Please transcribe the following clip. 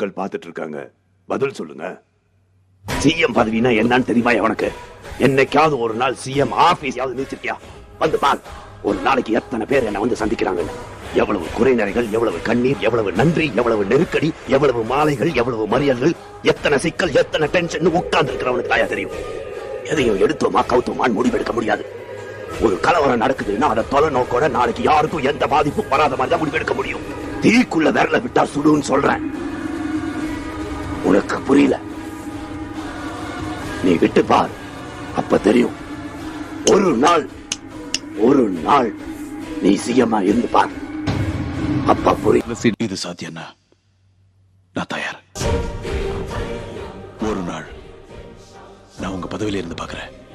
மக்கள் பார்த்துட்டு இருக்காங்க பதில் சொல்லுங்க. சிஎம் பதவினா என்னன்னு தெரியுமா உனக்கு? என்னைக்காவது ஒரு நாள் சிஎம் ஆபீஸாவது நிறுத்திருக்கியா? வந்து பார். ஒரு நாளைக்கு எத்தனை பேர் என்ன வந்து சந்திக்கிறாங்க? எவ்வளவு குறைநிறைகள் எவ்வளவு கண்ணீர் எவ்வளவு நன்றி எவ்வளவு நெருக்கடி எவ்வளவு மாலைகள் எவ்வளவு மறியல்கள் எத்தனை சிக்கல் எத்தனை டென்ஷன் உட்கார்ந்து இருக்கிறவனுக்கு தாயா தெரியும். எதையும் எடுத்தோமா கவுத்தோமான்னு முடிவெடுக்க முடியாது. ஒரு கலவரம் நடக்குதுன்னா அதை தொலை நோக்கோட நாளைக்கு யாருக்கும் எந்த பாதிப்பும் வராத மாதிரி தான் முடிவெடுக்க முடியும். தீக்குள்ள விரல விட்டா சுடுன்னு சொல்றேன். உனக்கு புரியல. நீ விட்டு பார். அப்ப தெரியும். ஒரு நாள் ஒரு நாள் நீ சிஎம்மா இருந்து பார். அப்ப புரியும். இது சாத்தியம்னா நான் தயார். ஒரு நாள் நான் உங்க பதவியில இருந்து பாக்குறேன்.